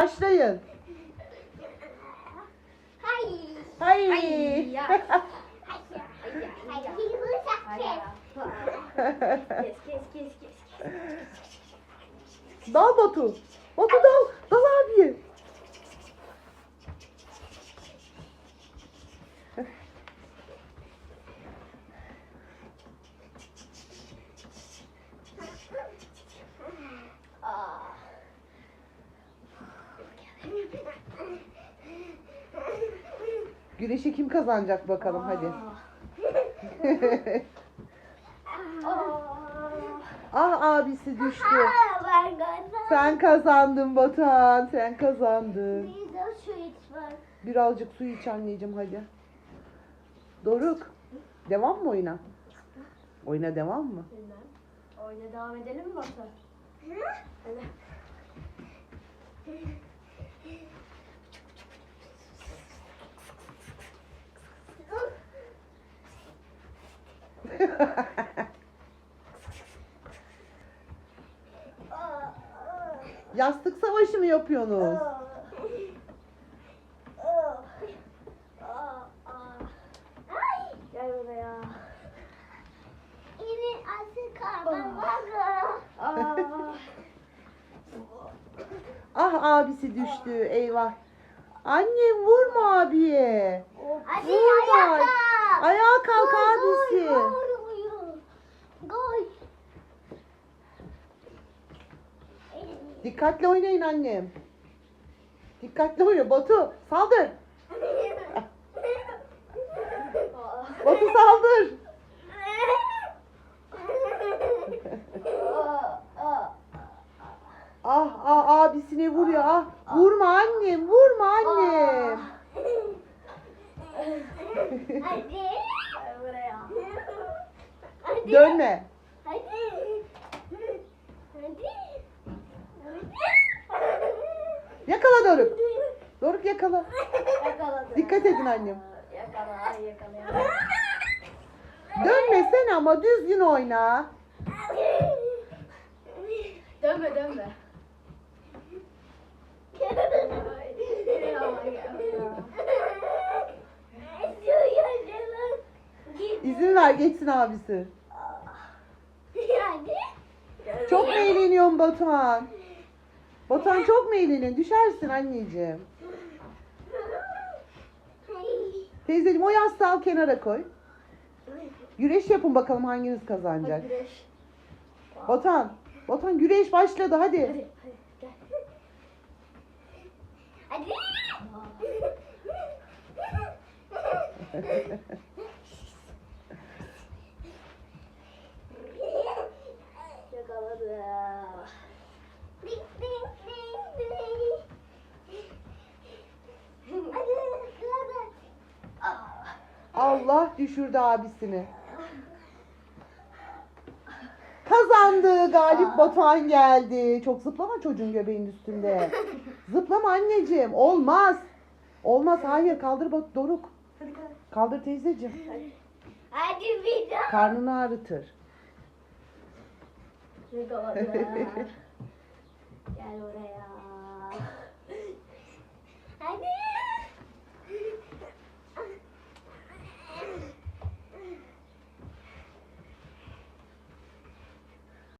Başlayın. Hayır. Hayır. Hayır. Hayır. Hayır. Kes kes kes kes. dal Batu. Batu dal. Dal Güreşi kim kazanacak bakalım hadi. Ah abisi düştü. Ben kazandım. Sen kazandın Batuhan. Sen kazandın. Bir de su iç var. Birazcık su iç anneciğim hadi. Doruk. Devam mı oyuna? Oyuna devam mı? Bilmem. Oyuna devam edelim mi Batu? Hadi. Yastık savaşı mı yapıyorsunuz? Ay. Gel buraya. Yine asıl karnım var. Aa. Ah abisi düştü. Eyvah. Annem vurma abiye. Hadi Vurma. kalk Gol. Dikkatli oynayın annem. Dikkatli oyna. Batu saldır. Batu saldır. Ah ah abisine vuruyor. Ah vurma annem. Vurma annem. Hadi. Dönme. Hadi. Hadi. Yakala Doruk. Doruk yakala. Yakaladı. Dikkat edin annem. Yakala, yakala. Dönmesene ama düzgün oyna. Dönme, dönme. İzin ver geçsin abisi. Çok mu eğleniyorsun Batuhan? Batuhan çok mu eğleniyorsun? Düşersin anneciğim. Teyzeciğim o yastığı al kenara koy. Güreş yapın bakalım hanginiz kazanacak. Güreş. Batuhan, Batuhan güreş başladı hadi. Hadi, hadi gel. Hadi. Yakaladı. Ding, ding, ding, ding. Hadi, hadi. Allah düşürdü abisini. Kazandı. Galip Batuhan geldi. Çok zıplama çocuğun göbeğin üstünde. Zıplama anneciğim. Olmaz. Olmaz. Hayır. Kaldır bak Doruk. Kaldır teyzeciğim. Hadi bir daha. Karnını ağrıtır. Gel. Hadi.